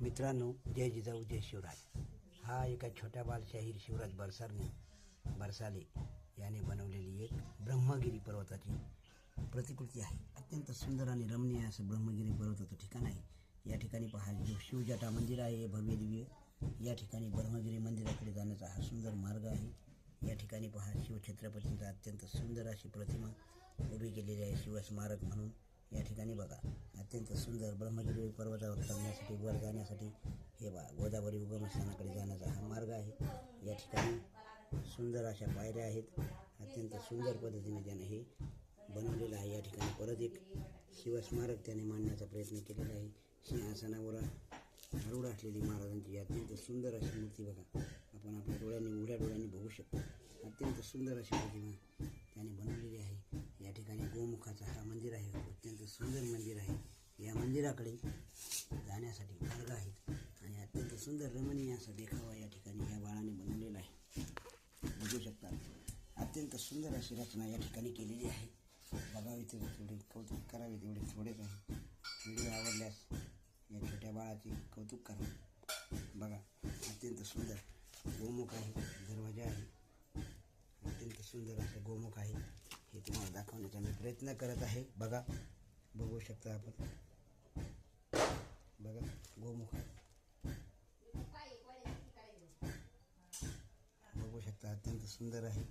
मित्रांनो जय जिजाऊ जय शिवराय हा एका छोट्या बालशाहीर शिवराज बरसारने बरसाले याने बनवलेली एक ब्रह्मगिरी पर्वताची प्रतिकृती आहे. अत्यंत सुंदर आणि रमणीय असं ब्रह्मगिरी पर्वताचं ठिकाण आहे. या ठिकाणी पहा जो शिवजटा मंदिर आहे भव्य दिव्य. या ठिकाणी ब्रह्मगिरी मंदिराकडे जाण्याचा हा सुंदर मार्ग आहे. या ठिकाणी पहा शिवछत्रपतींचा अत्यंत सुंदर अशी प्रतिमा उभी केलेली आहे शिवस्मारक म्हणून. या ठिकाणी बघा अत्यंत सुंदर ब्रह्मगिरी पर्वतावर चढण्यासाठी वर जाण्यासाठी हे बा गोदावरी उगमस्थानाकडे जाण्याचा हा मार्ग आहे. या ठिकाणी सुंदर अशा पायऱ्या आहेत. अत्यंत सुंदर पद्धतीने त्याने हे बनवलेलं आहे. या ठिकाणी परत एक शिवस्मारक त्याने मांडण्याचा प्रयत्न केलेला आहे. सिंहासनावर हरुड असलेली महाराजांची अत्यंत सुंदर अशी मूर्ती बघा. आपण आपल्या डोळ्यांनी उघड्या डोळ्यांनी बघू शकतो. अत्यंत सुंदर अशी प्रतिमा त्याने बनवलेली आहे. या ठिकाणी गोमुखाचा हा मंदिर आहे. अत्यंत सुंदर मंदिर आहे. या मंदिराकडे जाण्यासाठी मार्ग आहेत आणि अत्यंत सुंदर रमणीय असा देखावा या ठिकाणी या बाळाने बनवलेला आहे. बघू शकता अत्यंत सुंदर अशी रचना या ठिकाणी केलेली आहे. बघावी तेवढे तेवढे कौतुक करावे तेवढे थोडेच आहे व्हिडिओ आवडल्यास या छोट्या बाळाचे कौतुक करा. बघा अत्यंत सुंदर गोमुख आहे दरवाजा आहे. अत्यंत सुंदर असं गोमुख आहे. हे तुम्हाला दाखवण्याचा मी प्रयत्न करत आहे. बघा बघू शकता आपण. बघा गोमुख बघू शकता अत्यंत सुंदर आहे.